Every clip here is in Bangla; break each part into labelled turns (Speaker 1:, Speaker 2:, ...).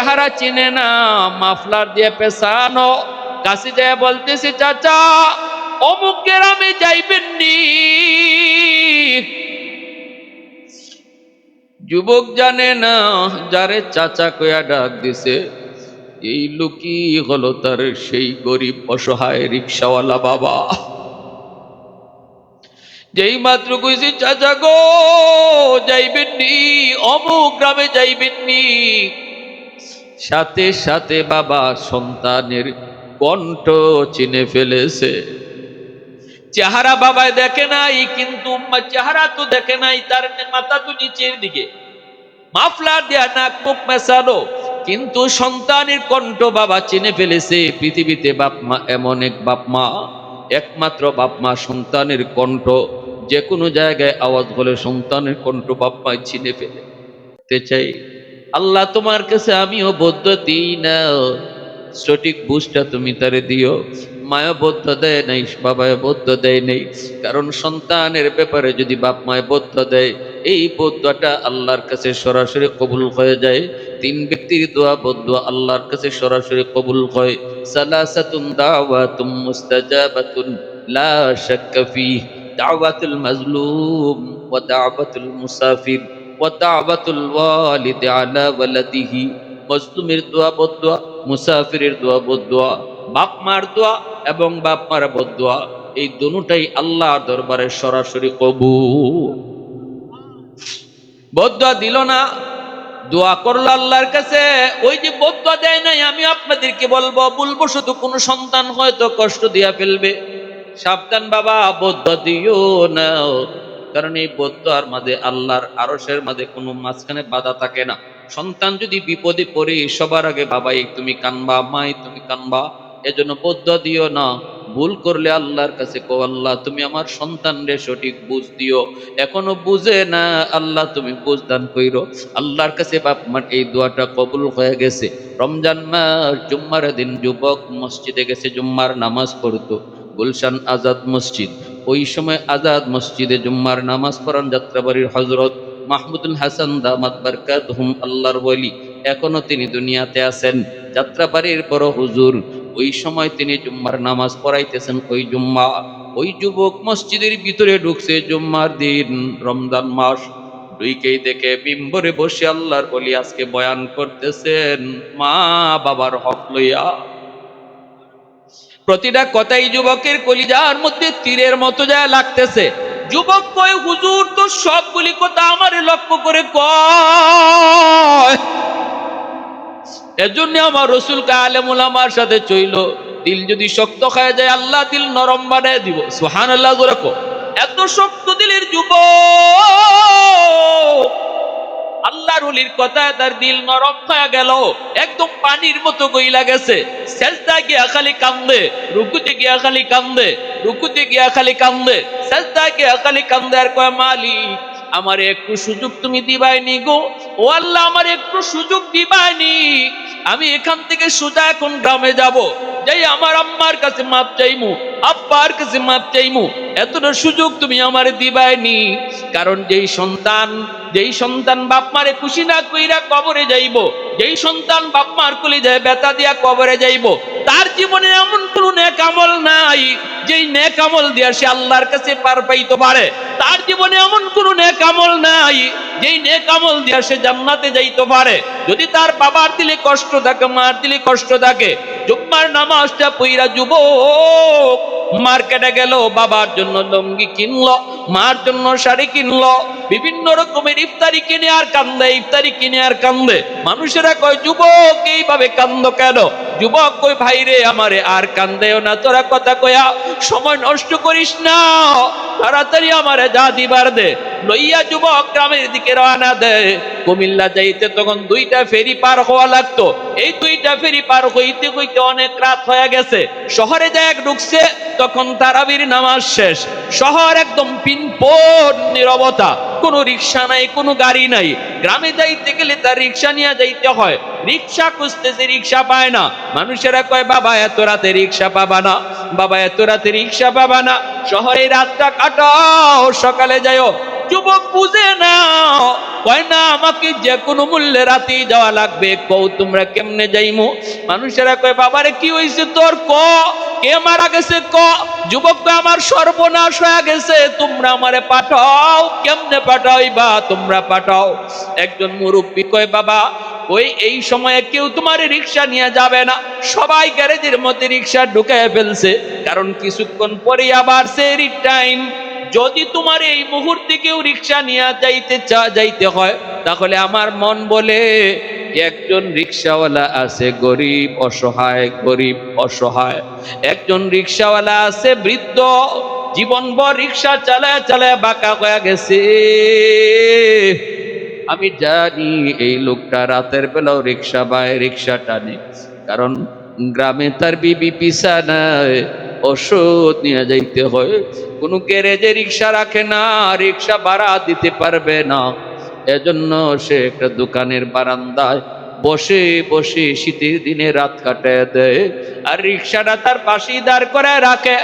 Speaker 1: চেহারা চিনে না, মাফলার দিয়ে পেছানো। কাশি যায় বলতেছে, চাচা, অমুক গ্রামে যাইবেন নি যুবক জানে না, যারে চাচা কয়া ডাক দিছে, এই লোকই হলো তার সেই গরিব, অসহায় রিক্সাওয়ালা বাবা। যেই মাত্র কইছি, চাচা গো যাইবেন নি অমুক গ্রামে যাইবেন নি সাথে সাথে বাবা সন্তানের কণ্ঠ চিনে ফেলেছে। চেহারা বাবায় দেখে নাই, কিন্তু চেহারা তো দেখে নাই, তার মাথা তো নিচের দিকে। মাফলার দেয়া নাক মুখ মেশানো কিন্তু সন্তানের কণ্ঠ বাবা চিনে ফেলেছে, পৃথিবীতে বাপমা এমন এক বাপমা একমাত্র বাপমা সন্তানের কণ্ঠ। যে কোনো জায়গায় আওয়াজ হলে সন্তানের কণ্ঠ বাপ মা চিনে ফেলে। চাই আল্লাহ তোমার কাছে আমিও বদ্ধ দিই না। সঠিক বুঝটা তুমি তারে দিও। মায়া বদ্ধ দেয় নাই, বাবায় বদ্ধ দেয় নেই। কারণ সন্তানের ব্যাপারে যদি বাপ মায় বদ্ধ দেয়, এই বদ্ধটা আল্লাহর কাছে সরাসরি কবুল হয়ে যায়। তিন ব্যক্তির দোয়া বদ্ধ আল্লাহর কাছে সরাসরি কবুল হয়। সালাসাতুন দাওয়াতুম মুস্তাজাবাতুন, লা শাক্কা ফিহ। দাওয়াতুল মাজলুম ওয়া দাওয়াতুল মুসাফির। ওয়া দাওয়াতুল ওয়ালিদ আলা ওয়ালাদিহি, মজলুমের দোয়া বদোয়া মুসাফিরের দোয়া বদোয়া বাপ মার দোয়া এবং বাপ মার বদোয়া এই দুটাই আল্লাহর দরবারে সরাসরি কবুল। বদোয়া দিল না, দোয়া করল আল্লাহর কাছে, ওই যে বদোয়া দেয় নাই, আমি আপনাদেরকে বলব বলব শুধু কোনো সন্তান হয়তো কষ্ট দিয়া ফেলবে। সাবধান বাবা বদ্ধ দিও না। কারণ এই বদ্ধ আর মাঝে আল্লাহর আরসের মাঝে কোনো মাঝখানে বাধা থাকে না। সন্তান যদি বিপদে পড়ে, সবার আগে বাবাই তুমি কানবা, মাই, তুমি কানবা। এজন্য বদ্ধ দিও না। ভুল করলে আল্লাহর কাছে কো আল্লাহ, তুমি আমার সন্তানরে সঠিক বুঝ দিও। এখনও বুঝে না, আল্লাহ, তুমি বুঝ দান কইরো। আল্লাহর কাছে বাপ মার এই দোয়াটা কবুল হয়ে গেছে। রমজান মাস, জুম্মার দিন, যুবক মসজিদে গেছে, জুম্মার নামাজ পড়তো। গুলশান আজাদ মসজিদ। ওই সময় আজাদ মসজিদে জুম্মার নামাজ পড়ান যাত্রাবাড়ির হজরত মাহমুদুল হাসান দামাত বারকাত হুম আল্লাহর বলি এখনও তিনি দুনিয়াতে আছেন। যাত্রাবাড়ির বড় হুজুর, ওই সময় তিনি জুম্মার নামাজ পড়াইতেছেন ওই জুম্মা। ওই যুবক মসজিদের ভিতরে ঢুকছে জুম্মার দিন, রমজান মাস। দুইকেই দেখে বিম্বরে বসে আল্লাহর বলি আজকে বয়ান করতেছেন মা বাবার হক লইয়া। প্রতিটা কথাই যুবকের কলিজার মধ্যে তীরের মতো যা লাগতেছে। যুবক কয়, হুজুর তো সবগুলি কথা আমারে লক্ষ্য করে কয়। আমার রসুল আলেমুল আমার সাথে চইল। দিল যদি শক্ত খায় যায়, আল্লাহ দিল নরম বানায় দিব। সোহান আল্লাহ এত শক্ত দিলের যুব আল্লাহর উলির কথায় তার দিল নরম হয়ে গেল। একদম পানির মতো গইলা গেছে। সেজদা গিয়া খালি কান্দে, রুকুতে গিয়া খালি কান্দে, রুকুতে গিয়া খালি কান্দে, সেজদা গিয়া খালি কান্দে আর কয়, মালিক, আমার একটু সুযোগ তুমি দিবাইনি গো। ও আল্লাহ, আমার একটু সুযোগ দিবাইনি। আমি এখান থেকে সোজা এখন গ্রামে যাব। যাই আমার আম্মার কাছে মাপ চাইমু, আব্বার কাছে মাপ চাইমু। এতটা সুযোগ তুমি আমার দিবাইনি কারণ যেই সন্তান যেই সন্তান বাপ মারে খুশি না কইরা কবরে যাইব, যেই সন্তান বাপ মার কুলি যায় বেতা দিয়া কবরে যাইব, তার জীবনে এমন কোন নেক আমল নাই, যেই নেক আমল দিয়া সে আল্লাহর কাছে পার পাইতে পারে। তার জীবনে এমন কোন নেক আমল নাই যেই নেক আমল দিয়া সে জান্নাতে যাইতে পারে, যদি তার বাবার দিলে কষ্ট থাকে, মার দিলে কষ্ট থাকে, জুম্মার নামাজটা পইরা যুবক মার্কেটে গেল, বাবার জন্য লঙ্গি কিনলো, মার জন্য শাড়ি কিনলো বিভিন্ন রকমের ইফতারি কিনে আর কান্দে, ইফতারি কিনে আর কান্দে। মানুষেরা কয়, যুবক, এইভাবে কান্দ কেন? যুবক কই ভাই রে, আমারে আর কান্দেও না। তোরা কথা কয়া, সময় নষ্ট করিস না। তাড়াতাড়ি আমারে যা দিবার দে। লইয়া যুবক গ্রামের দিকে রওনা দেয় কুমিল্লা যাইতে তখন দুইটা ফেরি পার হওয়া লাগতো। এই দুইটা ফেরি পার হইতে হইতে অনেক রাত হয়ে গেছে। শহরে যায় ঢুকছে, তখন তারাবির নামাজ শেষ। শহর একদম পিনপোট নিরবতা। কোনো রিক্সা নাই, কোনো গাড়ি নাই। গ্রামে যাইতে গেলে তার রিক্সা নিয়ে যাইতে হয়। রিক্সা খুঁজতেছে রিক্সা পায় না। মানুষেরা কয়, বাবা, এত রাতে রিক্সা পাবা না। বাবা, এত রাতে রিক্সা পাবা না। শহরে রাতটা কাটাও, সকালে যাও যুবক বুঝে না কয় না, আমাকে যে কোনো মূল্যে রাতেই যাওয়া লাগবে। কও, তোমরা কেমনে যাইমু? মানুষেরা কয়, বাবারে, কি হয়েছে তোর? ক? কে মারা গেছে? ক? যুবক আমার সর্বনাশ হয়ে গেছে। তোমরা আমারে পাঠাও। কেমনে পাঠাইবা? তোমরা পাঠাও। একজন মুরব্বী কয়, বাবা, ওই, এই সময়ে কেউ তোমার রিক্সা নিয়ে যাবে না। সবাই গ্যারেজের মধ্যে রিক্সা ঢুকায় ফেলছে। কারণ কিছুক্ষণ পরে আবার সেরি টাইম যদি তোমার এই মুহূর্তে কেউ রিক্সা নিয়ে যাইতে চা যাইতে হয়, তাহলে আমার মন বলে, একজন রিক্সাওয়ালা আছে, গরিব, অসহায় গরিব, অসহায়। একজন রিক্সাওয়ালা আছে, বৃদ্ধ, জীবনভর রিক্সা চালায় চালায় বাঁকা হয়ে গেছে। আমি জানি এই লোকটা রাতের বেলাও রিক্সা বায়, রিক্সা টানে। কারণ গ্রামে তার বিবি পিসা নাই। ওষুধ নিয়ে যাইতে হয়। কোনো গ্যারেজে রিক্সা রাখে না, রিক্সা ভাড়া দিতে পারবে না। এজন্য সে একটা দোকানের বারান্দায় বসে বসে শীতের দিনে রাত কাটায় দেয়। আর রিক্সাটা তার পাশেই দাঁড় করে রাখে।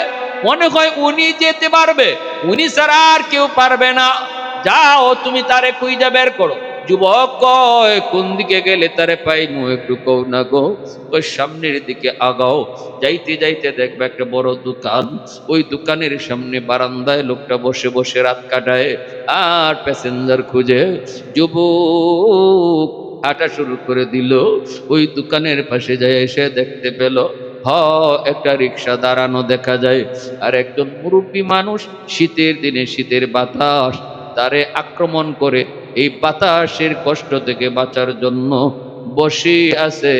Speaker 1: মনে হয় উনি যেতে পারবে। উনি ছাড়া আর কেউ পারবে না। যাও, তুমি তারে খুঁজে বের করো। যুবক কয়, কোন দিকে গেলে তারে পাইমু? একটু কও না গো। ওই সামনের দিকে আগাও। যাইতে যাইতে দেখবে একটা বড় দোকান। ওই দোকানের সামনে বারান্দায় লোকটা বসে বসে রাত কাটায় আর প্যাসেঞ্জার খুঁজে। যুবক হাঁটা শুরু করে দিল। ওই দোকানের পাশে যায় এসে দেখতে পেল, হ, একটা রিক্সা দাঁড়ানো দেখা যায়। আর একজন মুরব্বী মানুষ শীতের দিনে শীতের বাতাস তারে আক্রমণ করে। এই বাতাসের কষ্ট থেকে বাঁচার জন্য বসে আছে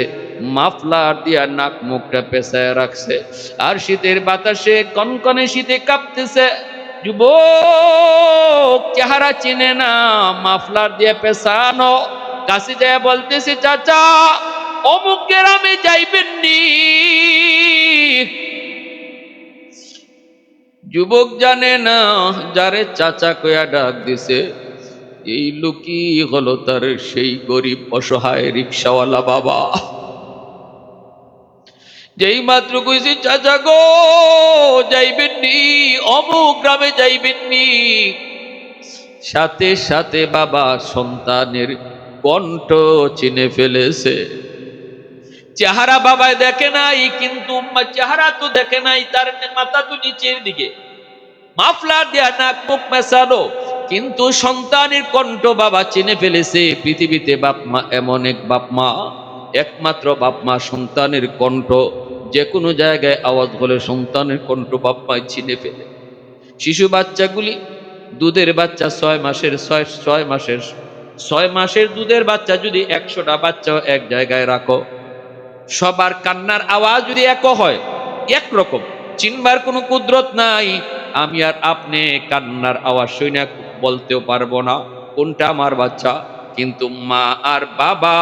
Speaker 1: মাফলার দিয়া নাক মুখটা পেঁচায় রাখছে। আর শীতের বাতাসে কনকনে শীতে কাঁপতেছে। যুবক, চেহারা চিনে না মাফলার দিয়ে পেছানো কাছে যায় বলতেছে, চাচা, অমুক গ্রামে যাইবেন নি? যুবক জানে না, যারে চাচা কয়া ডাক দিছে। এই লোকই হলো তার সেই গরিব, অসহায় রিক্সাওয়ালা বাবা। যেই মাত্র কইছি, চাচা গো যাইবেন নি অমুক গ্রামে যাইবেন নি সাথে সাথে বাবা সন্তানের কণ্ঠ চিনে ফেলেছে। চেহারা বাবায় দেখে নাই, কিন্তু চেহারা তো দেখে নাই, তার মাথা তো নিচের দিকে। মাফলার দেয়া নাক মুখ মেশানো কিন্তু সন্তানের কণ্ঠ বাবা চিনে ফেলেছে, পৃথিবীতে বাপমা এমন এক বাপ মা, একমাত্র বাপমা সন্তানের কণ্ঠ যে কোনো জায়গায় আওয়াজ হলে সন্তানের কণ্ঠ বাপ মায় চিনে ফেলে। শিশু বাচ্চাগুলি দুধের বাচ্চা ছয় মাসের, ছয় ছয় মাসের ছয় মাসের দুধের বাচ্চা যদি একশোটা বাচ্চা এক জায়গায় রাখো, সবার কান্নার আওয়াজ যদি এক হয়, একরকম, চিনবার কোনো কুদরত নাই, আমি আর আপনি কান্নার আওয়াজ শুনে বলতেও পারব না, কোনটা আমার বাচ্চা? কিন্তু মা আর বাবা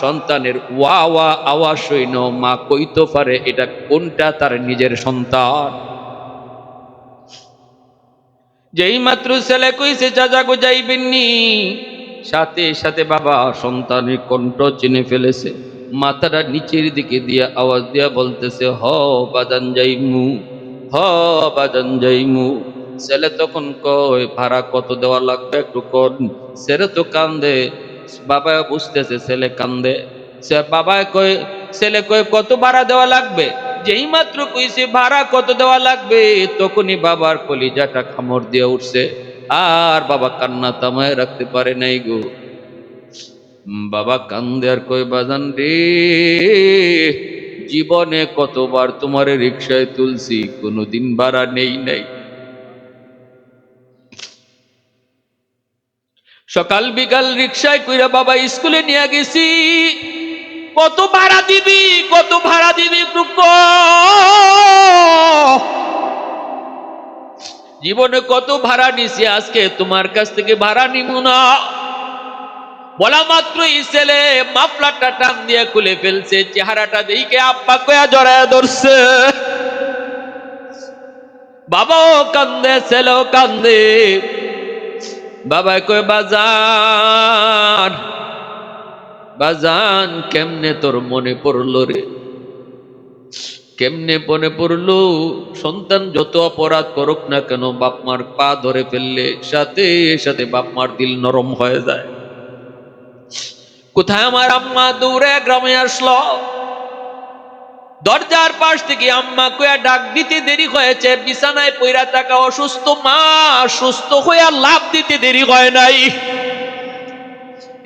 Speaker 1: সন্তানের ওয়া ওয়া আওয়াজ শুইন মা কইতে পারে এটা কোনটা তার নিজের সন্তান। যেই মাত্র ছেলে কইছে, চাচা গো যাইবেননি, সাথে সাথে বাবা সন্তানের কণ্ঠ চিনে ফেলেছে। মাথাটা নিচের দিকে দিয়ে আওয়াজ দিয়া বলতেছে, হ বাজান যাইমু, হ বাজান যাইমু। ছেলে তখন কয়, ভাড়া কত দেওয়া লাগবে একটু কর। ছেলে তো কান্দে। বাবা বুঝতেছে ছেলে কান্দে। সে বাবা কয়, ছেলে কয়, কত ভাড়া দেওয়া লাগবে? যেই মাত্র কইছে, ভাড়া কত দেওয়া লাগবে? তখনই বাবার কলিজাটা খামড় দিয়ে উঠছে। আর বাবা কান্না থামায় রাখতে পারে নাই গো। বাবা কান্দে আর কই বাজান রে, জীবনে কতবার তোমার রিক্সায় তুলছি, কোনোদিন ভাড়া নেই নাই। সকাল বিকাল রিক্সায় কইরা বাবা স্কুলে নিয়ে গেছি। কত ভাড়া দিবি, কত ভাড়া দিবি। জীবনে কত ভাড়া নিছি, আজকে তোমার কাছ থেকে ভাড়া নিব না। বলা মাত্র এই ছেলে মাফলারটা টান দিয়ে খুলে ফেলছে, চেহারাটা দেখে আব্বা কয়া জড়ায় ধরছে। বাবাও কান্দে, ছেলেও কান্দে। বাবা কয়, বাজান বাজান, কেমনে তোর মনে পড়ল রে? কেমনে মনে পড়ল? সন্তান যত অপরাধ করুক না কেন বাপ মার পা ধরে ফেললে সাথে সাথে বাপ মার দিল নরম হয়ে যায়। কোথায় আমার আম্মা? দৌড়ে গ্রামে আসলো। দরজার পাশ থেকে আম্মা কয়া, ডাক দিতে দেরি হয়েছে, বিছানায় পইরা থাকা অসুস্থ মা, সুস্থ হইয়া লাভ দিতে দেরি হয় নাই।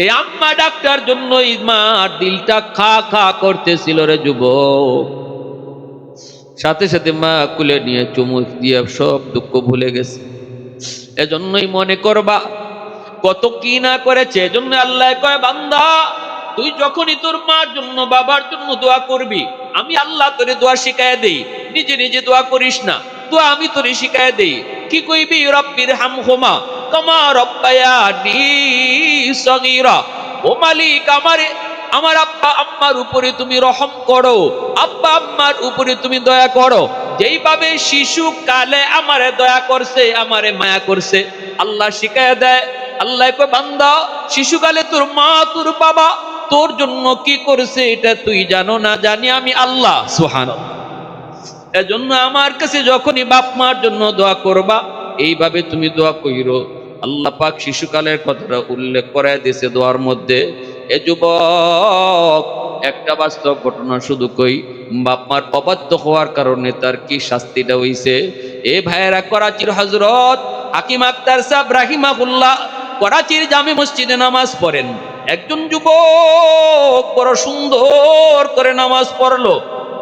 Speaker 1: এই আম্মা ডাক্তার জন্য মার দিলটা খা খা করতেছিল রে যুবক। সাথে সাথে মা কুলে নিয়ে চুমুক দিয়ে সব দুঃখ ভুলে গেছে। এজন্যই মনে করবা, কত কি না করেছে, এজন্য আল্লাহ কয়, বান্দা, তুই যখনই তোর মার জন্য, বাবার জন্য দোয়া করবি আমি আল্লাহ তোরে দোয়া শিখায় দেই। নিজে নিজে দোয়া করিস না। দোয়া আমি তোরে শিখায় দেই। কি কইবি? রব্বির হাম হোমা কমা রব্বায়ানি সগীরা। ও মালিক, আমারে, আমার আব্বা আম্মার উপরে তুমি রহম করো। আব্বা আম্মার উপরে তুমি দয়া করো। যেইভাবে শিশু কালে আমারে দয়া করছে, আমারে মায়া করছে। আল্লাহ শিখায় দেয়, আল্লাহ বান্দা, শিশুকালে তোর মা, তোর বাবা তোর জন্য কি করছে এটা তুই জানো না? জানি আমি আল্লাহ সুহান এজন্য আমার কাছে যখনই বাপ মার জন্য দোয়া করবা, এইভাবে তুমি দোয়া কইরো। আল্লাহ পাক শিশুকালের কথাটা উল্লেখ করে দিয়েছে দোয়ার মধ্যে, এ যুবক, একটা বাস্তব ঘটনা শুধু কই, বাপ মার অবাধ্য হওয়ার কারণে তার কি শাস্তিটা হইছে? এ ভাইয়েরা, করাচির হজরত হাকিম আক্তার সাহেব রাহিমাহুল্লাহ, করাচির জামে মসজিদে নামাজ পড়েন। একজন যুবক বড় সুন্দর করে নামাজ পড়ল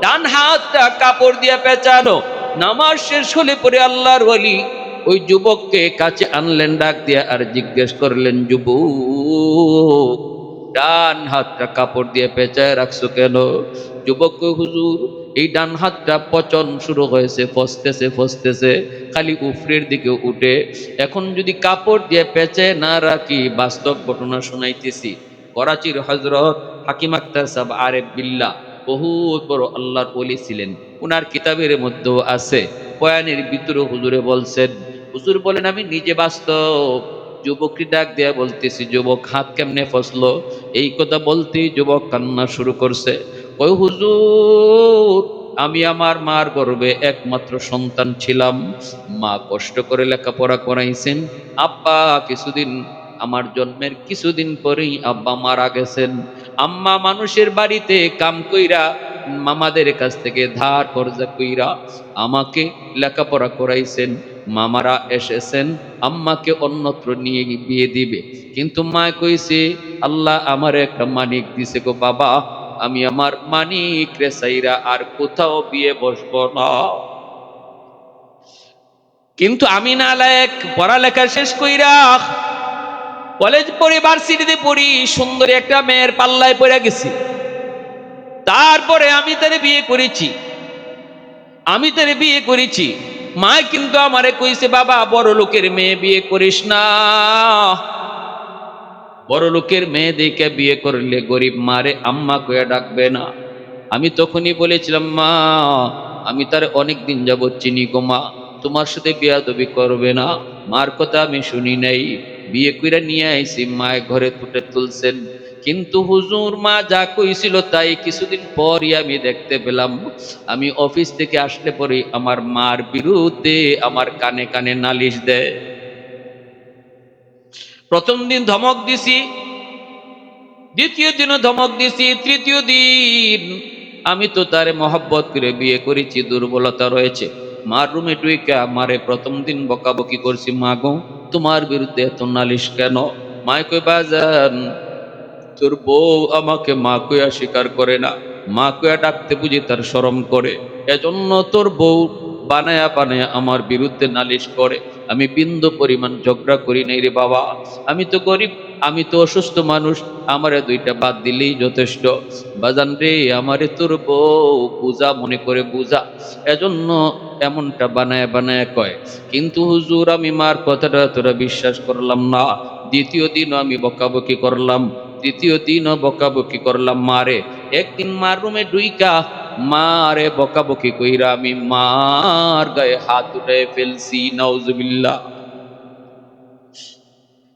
Speaker 1: ডান হাতটা কাপড় দিয়ে পেঁচানো নামাজ শেষ হলে পরে আল্লাহর বলি ওই যুবককে কাছে আনলেন ডাক দিয়ে আর জিজ্ঞেস করলেন যুবক ডান হাতটা কাপড় দিয়ে পেঁচায় রাখছো কেন? যুবক কই, হুজুর এই ডান হাতটা পচন শুরু হয়েছে, ফসতেছে ফসতেছে, খালি উফরের দিকে উঠে। এখন যদি কাপড় দিয়ে পেঁচে না রাখি, বাস্তব ঘটনা শোনাইতেছি। করাচির হজরত হাকিম আক্তার সাহেব আরেফ বিল্লা বহুত বড় আল্লাহর ওলি ছিলেন। উনার কিতাবের মধ্যেও আছে, বয়ানের ভিতরে হুজুরে বলছেন, হুজুর বলেন, আমি নিজে বাস্তব। যুবকটি ডাক দেয়া বলতেছি, যুবক, হাত কেমনে ফসলো? এই কথা বলতেই যুবক কান্না শুরু করছে। ওই হুজুর, আমি আমার মার গর্বে একমাত্র সন্তান ছিলাম। মা কষ্ট করে লেখাপড়া করাইছেন। আব্বা কিছুদিন, আমার জন্মের কিছুদিন পরেই আব্বা মারা গেছেন। আম্মা মানুষের বাড়িতে কাম কইরা, মামাদের কাছ থেকে ধার কর্জা কইরা আমাকে লেখাপড়া করাইছেন। মামারা এসেছেন, আম্মাকে অন্যত্র নিয়ে বিয়ে দিবে। কিন্তু মা কইছে, আল্লাহ আমার একটা মানিক দিছে গো বাবা। আমি আমার মানিক রে সাইরা আর কোথাও বিয়ে বসবো না। কিন্তু আমি না লায়ক, পড়ালেখা শেষ কইরা কলেজ পড়ি, ভার্সিটিতে পড়ি, সুন্দরী একটা মেয়ের পাল্লায় পড়ে গেছি। তারপরে আমি তারে বিয়ে করেছি। আমি তারে বিয়ে করেছি। মা কিন্তু আমারে কইছে, বাবা বড় লোকের মেয়ে বিয়ে করিস না। বড় লোকের মেয়ে দেখে বিয়ে করলে গরিব মারে আম্মা কয়ে ডাকবে না। আমি তখনই বলেছিলাম, মা, আমি তার অনেক দিন যাবৎ চিনি গো মা, তোমার সাথে বিয়া বিয়াদবি করবে না। মার কথা আমি শুনি নাই। বিয়ে করে নিয়ে আইসি মায়ের ঘরে ফুটে তুলছেন। কিন্তু হুজুর মা যা কইছিল তাই কিছুদিন পরই আমি দেখতে পেলাম। আমি অফিস থেকে আসলে পরে আমার মার বিরুদ্ধে আমার কানে কানে নালিশ দেয়। প্রথম দিন ধমক দিছি, দ্বিতীয় দিনও ধমক দিছি, তৃতীয় দিন আমি তো তারে মহব্বত করে বিয়ে করেছি, দুর্বলতা রয়েছে। মার রুমে টুইকা মারে প্রথম দিন বকাবকি করছি, মা গো, তোমার বিরুদ্ধে এত নালিশ কেন? মায় কই বাজান, তোর বউ আমাকে মা কইয়া স্বীকার করে না। মা কইয়া ডাকতে বুঝি তার শরম করে। এজন্য তোর বউ বানায়া বানায়া আমার বিরুদ্ধে নালিশ করে। আমি বিন্দু পরিমাণ ঝগড়া করি নাই রে বাবা। আমি তো গরিব, আমি তো অসুস্থ মানুষ, আমারে দুইটা বাদ দিলেই যথেষ্ট। বাজান রে, আমারে তোর বউ বুঝা মনে করে বুঝা এজন্য এমনটা বানায় বানায় কয়। কিন্তু হুজুর, আমি মার কথাটা তোরা বিশ্বাস করলাম না। দ্বিতীয় দিনও আমি বকাবকি করলাম, তৃতীয় দিনও বকাবকি করলাম মারে। একদিন মার রুমে ডুইকা মারে বকাবকি কইরা আমি মার গায়ে হাত উঠে ফেলছি, নাউজুবিল্লাহ।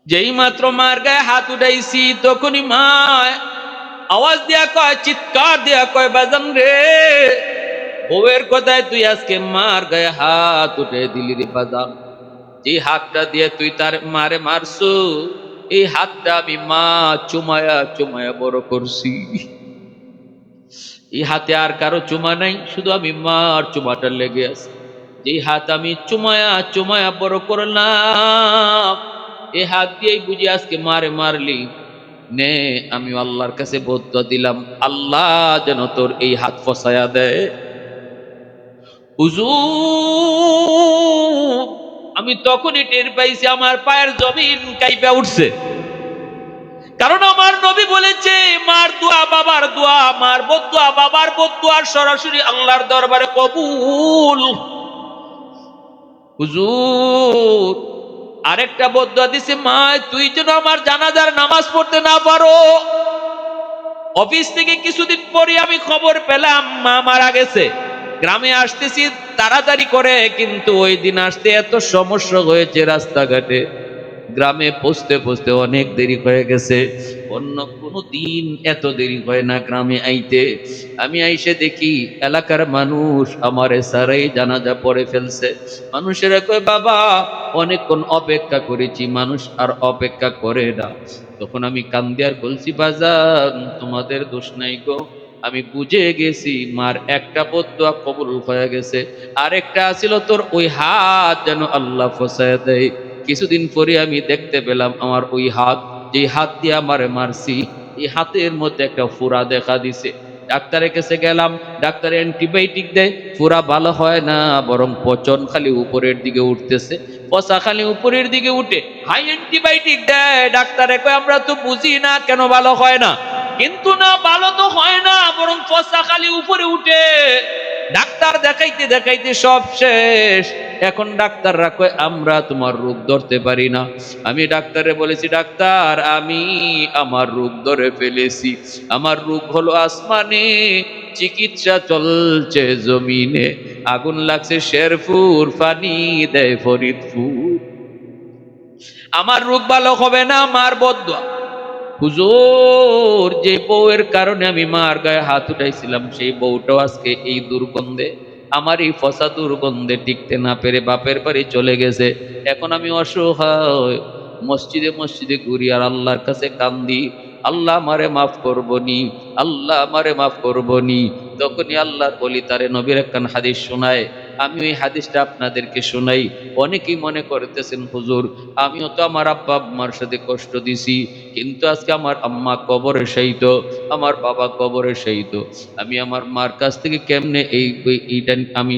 Speaker 1: যেই মাত্র মার গায়ে হাত উঠাইছি, তখনই মা আওয়াজ দিয়া কয়, চিৎকার দিয়া কয়, বাজান রে, বউয়ের কথায় তুই আজকে মার গায়ে হাত উঠে দিলি রে বাজান। যে হাতটা দিয়ে তুই তার মারে মারছু, এই হাতটা আমি মা চুমায়া চুমায়া বড় করছি। এই হাতে আর কারও চুমা নাই, শুধু আমি মার চুমাটা লেগে আছে। যেই হাত আমি চুমায়া চুমায়া বড় করলাম, এ হাত দিয়েই বুঝি আজকে মারে মারলি। নে আমি আল্লাহর কাছে বদ্ধ দিলাম, আল্লাহ যেন তোর এই হাত ফসায়া দেয় আমি তখনই টের পাইছি আমার পায়ের জমিন কাইপা উঠছে। কারণ আমার নবী বলেছে, মার দোয়া বাবার দোয়া, মার বদুয়া বাবার বদুয়া সরাসরি আল্লাহর দরবারে কবুল। হুজুর, আরেকটা বদুয়া দিছে, মা, তুই যেন আমার জানাজার নামাজ পড়তে না পারো। অফিস থেকে কিছুদিন পরে আমি খবর পেলাম, মা মারা গেছে। গ্রামে আসতেছি, তাড়াতাড়ি করে, কিন্তু ওই দিন আসতে এত সমস্যা হয়েছে রাস্তাঘাটে। গ্রামে পৌঁছতে পৌঁছতে অনেক দেরি হয়ে গেছে। অন্য কোনো দিন এত দেরি হয় না গ্রামে আইতে। আমি আইসে দেখি এলাকার মানুষ আমার সারাই জানাজা পড়ে ফেলছে। মানুষেরা কয়, বাবা, অনেকক্ষণ অপেক্ষা করেছি, মানুষ আর অপেক্ষা করে না। তখন আমি কান্দিয়ার বলছি বাজার তোমাদের দোষ নাই গো। আমি বুঝে গেছি, মার একটা বদুয়া কবুল হয়ে গেছে। আরেকটা ছিল তোর ওই হাত যেন আল্লাহ ফসায় দেয়। কিছুদিন পরে আমি দেখতে পেলাম আমার ওই হাত যে হাত দিয়ে আমারে মারছি, এই হাতের মধ্যে একটা ফুরা দেখা দিছে। ডাক্তারের কাছে গেলাম, ডাক্তার অ্যান্টিবায়োটিক দেয়, ফুরা ভালো হয় না, বরং পচন খালি উপরের দিকে উঠতেছে। পচা খালি উপরের দিকে উঠে, হাই অ্যান্টিবায়োটিক দেয়, ডাক্তারে কয়, আমরা তো বুঝি না কেন ভালো হয় না। কিন্তু না, ভালো তো হয় না, বরং পচা খালি উপরে উঠে। ডাক্তার দেখাইতে দেখাইতে সব শেষ। এখন ডাক্তাররা কয়, আমরা তোমার রোগ ধরতে পারি না। আমি ডাক্তারে বলেছি, ডাক্তার, আমি আমার রোগ ধরে ফেলেছি। আমার রোগ হলো আসমানে, চিকিৎসা চলছে জমিনে। আগুন লাগছে শেরপুর, পানি দেয় ফরিদপুর। আমার রোগ ভালো হবে না আমার বদুয়া হুজুর, যে বউয়ের কারণে আমি মার গায়ে হাত উঠাইছিলাম, সেই বউটাও আজকে এই দুর্গন্ধে, আমার এই ফসা দুর্গন্ধে টিকতে না পেরে বাপের বাড়ি চলে গেছে। এখন আমি অসহায়, মসজিদে মসজিদে ঘুরি আর আল্লাহর কাছে কান্দি, আল্লাহ আমারে মাফ করবনি, আল্লাহ আমারে মাফ করবনি। তখনই আল্লাহর বলি তারে নবীর একখান হাদিস শোনায় আমি ওই হাদিসটা আপনাদেরকে শোনাই। অনেকেই মনে করতেছেন, হুজুর, আমিও তো আমার আব্বা আম্মার সাথে কষ্ট দিছি, কিন্তু আজকে আমার আম্মা কবরে সহিত আমার বাবা কবরে সহিত আমি আমার মার কাছ থেকে কেমনে এই এই- এইটা আমি,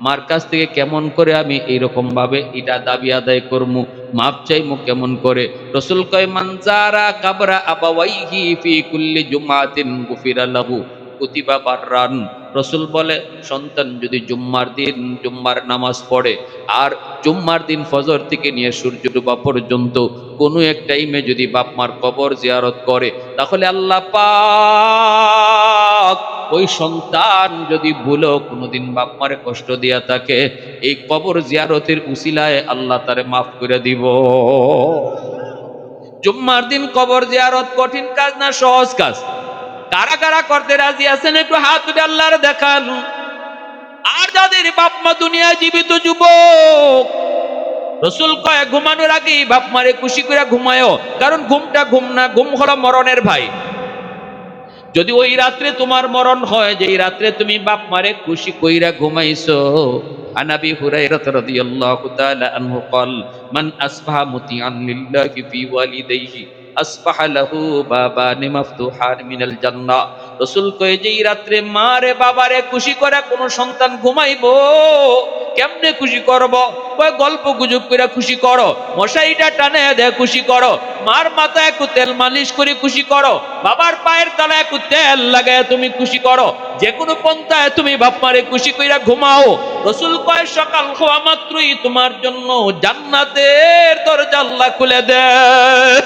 Speaker 1: মার কাছ থেকে কেমন করে আমি এইরকম ভাবে এটা দাবি আদায় করমু, মাপ চাইমু কেমন করে? রসুল কয় মানজারা কাবরা আবাওয়াইহি ফি কুল্লি জুমাতিন গুফিরা লাহু। কুতিবা বাররান। রসুল বলে, সন্তান যদি জুম্মার দিন, জুম্মার নামাজ পড়ে, আর জুম্মার দিন ফজর থেকে নিয়ে সূর্য ডুবা পর্যন্ত কোনো এক টাইমে যদি বাপমার কবর জিয়ারত করে, তাহলে আল্লাহ পাক ওই সন্তান যদি ভুলো কোনোদিন বাপ মারে কষ্ট দিয়া থাকে, এই কবর জিয়ারতের উসিলায় আল্লাহ তারে মাফ করে দিব। জুম্মার দিন কবর জিয়ারত কঠিন কাজ না সহজ কাজ? কারা কারা করতে রাজি আছেন একটু হাত তুলে আল্লাহর দেখান আর যাদের বাপ মা দুনিয়ায় জীবিত যুবক রসুল কয় ঘুমানোর আগেই বাপ মারে খুশি করে ঘুমায়ও কারণ ঘুমটা ঘুম না ঘুম হলো মরণের ভাই যদি ওই রাত্রে তোমার মরণ হয় যে এই রাত্রে তুমি বাপ মারে খুশি কইরা ঘুমাইছো عن ابي هريره رضي الله تعالى عنه قال من اصبح مطيعا لله في والديه আসবাহ লাহু বাবা নিমাফতুহান মিনাল জান্না রসুল কয়ে যে এই রাত্রে মা রে বাবা রে খুশি করে কোন সন্তান ঘুমাইবো, কেমনে খুশি করব? কয়, গল্প গুজব করে খুশি করো, মশাইটা টানে দে খুশি করো, মার মাথায় একটু তেল মালিশ করে খুশি করো, বাবার পায়ের তলায় একটু তেল লাগায় তুমি খুশি করো যে কোনো পন্থায় তুমি বাপ মারে খুশি কইরা ঘুমাও। রসুল কয়, সকাল হওয়া মাত্রই তোমার জন্য জান্নাতের দরজা আল্লাহ খুলে দেয়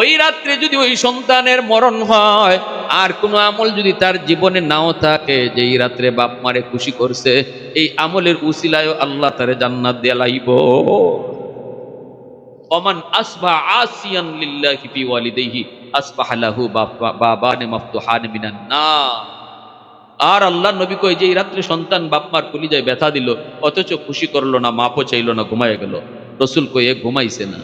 Speaker 1: ওই রাত্রে যদি ওই সন্তানের মরণ হয়, আর কোনো আমল যদি তার জীবনে নাও থাকে, যে এই রাত্রে বাপ মারে খুশি করছে, এই আমলের উসিলায় আল্লাহ তারে জান্নাত দিয়ে লাইব। অমান আসবা আসিয়ান লিল্লাহি ফি ওয়ালিদাইহি, আসবাহা লাহু বাবানে মাফতুহান মিনান নার। আর আল্লাহ নবী কই যে এই রাত্রে সন্তান বাপমার কলিজায় ব্যথা দিল, অথচ খুশি করল না, মাপও চাইলো না, ঘুমায় গেল। রসুল কয়ে ঘুমাইছে না।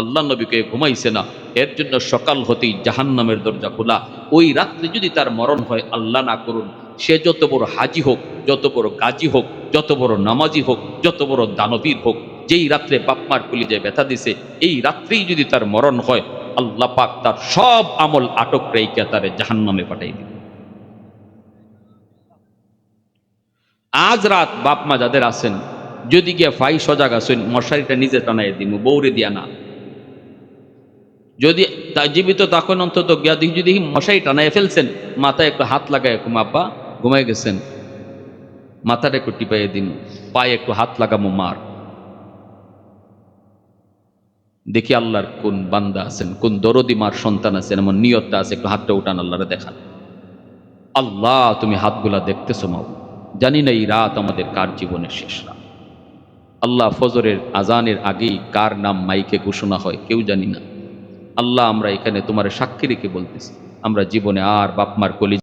Speaker 1: আল্লাহ নবীকে ঘুমাইছে না, এর জন্য সকাল হতেই জাহান্নামের দরজা খোলা। ওই রাত্রে যদি তার মরণ হয়, আল্লাহ না করুন। সে যত বড় হাজি হোক, যত বড় গাজী হোক, যত বড় নামাজি হোক, যত বড় দানবীর হোক, যেই রাত্রে বাপমার কলিজায় ব্যথা দিছে, এই রাত্রেই যদি তার মরণ হয়, আল্লাহ পাক তার সব আমল আটক রেখে তারে জাহান্নামে পাঠাই দিবে। আজ রাত বাপমা যাদের আছেন, যদি গিয়া ফাই সজাগ আছেন, মশারিটা নিজে টানাই দিব বৌরে দিয়া না। যদি তা জীবিত, তখন অন্তত দেখি যদি মশারি টানাই ফেলছেন, মাথায় একটু হাত লাগায় এরকম আব্বা ঘুমাই গেছেন। মাথাটা একটু টিপাইয়ে দিন, পায়ে একটু হাত লাগামো, মার। দেখি আল্লাহর কোন বান্দা আছেন, কোন দরদি মার সন্তান আছেন, এমন নিয়তটা আছে, একটু হাতটা উঠান, আল্লাহরে দেখান। আল্লাহ, তুমি হাতগুলা দেখতেছো, মাও। জানি না, এই রাত আমাদের কার জীবনের শেষ রাত। আল্লাহ, ফজরের আজানের আগেই কার নাম মাইকে ঘোষণা হয়, কেউ জানি না। আল্লাহ আমরা এখানে তোমার সাক্ষী রেখে বলতেছি। আমরা জীবনে আর বাপমার কলি